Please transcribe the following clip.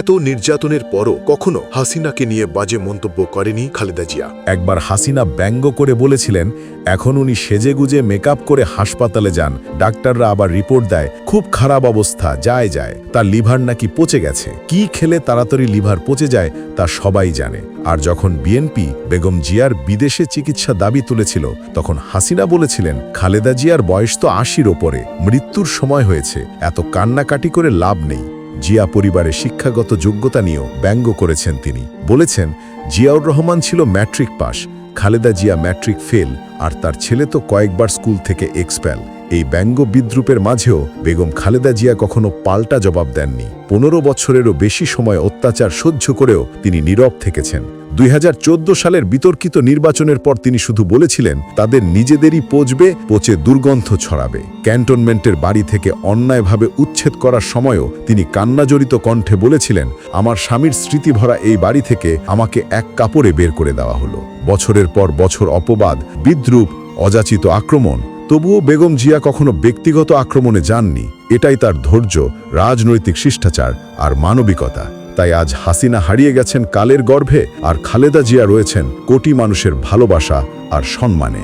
এত নির্যাতনের পরও কখনো হাসিনাকে নিয়ে বাজে মন্তব্য করেনি খালেদা জিয়া। একবার হাসিনা ব্যঙ্গ করে বলেছিলেন, এখন উনি সেজেগুজে মেকআপ করে হাসপাতালে যান। ডাক্তাররা আবার রিপোর্ট দেয়, খুব খারাপ অবস্থা, যায় যায়। তার লিভার নাকি পচে গেছে। কি খেলে তাড়াতাড়ি লিভার পচে যায়, তা সবাই জানে। আর যখন বিএনপি বেগম জিয়ার বিদেশে চিকিৎসা দাবি তুলেছিল, তখন হাসিনা বলেছিলেন, খালেদা জিয়ার বয়স তো আশির ওপরে, মৃত্যুর সময় হয়েছে। এত কান্নাকাটি করে লাভ নেই। জিয়া পরিবারের শিক্ষাগত যোগ্যতা নিয়েও ব্যঙ্গ করেছেন তিনি। বলেছেন, জিয়াউর রহমান ছিল matric pass, Khaleda Zia matric fail, আর তার ছেলে তো কয়েকবার স্কুল থেকে এক্সপ্যাল এই ব্যঙ্গ বিদ্রুপের মাঝেও বেগম খালেদা জিয়া কখনো পাল্টা জবাব দেননি। পনেরো বছরেরও বেশি সময় অত্যাচার সহ্য করেও তিনি নীরব থেকেছেন। দুই হাজার চোদ্দ সালের বিতর্কিত নির্বাচনের পর তিনি শুধু বলেছিলেন, তাদের নিজেদেরই পচবে, পচে দুর্গন্ধ ছড়াবে। ক্যান্টনমেন্টের বাড়ি থেকে অন্যায়ভাবে উচ্ছেদ করার সময়ও তিনি কান্নাজড়িত কণ্ঠে বলেছিলেন, আমার স্বামীর স্মৃতিভরা এই বাড়ি থেকে আমাকে এক কাপড়ে বের করে দেওয়া হলো। বছরের পর বছর অপবাদ, বিদ্রুপ, অযাচিত আক্রমণ তবুও বেগম জিয়া কখনো ব্যক্তিগত আক্রমণে যাননি, এটাই তার ধৈর্য, রাজনৈতিক শিষ্টাচার আর মানবিকতা। তাই আজ হাসিনা হারিয়ে গেছেন কালের গর্ভে আর খালেদা জিয়া রয়েছেন কোটি মানুষের ভালোবাসা আর সম্মানে।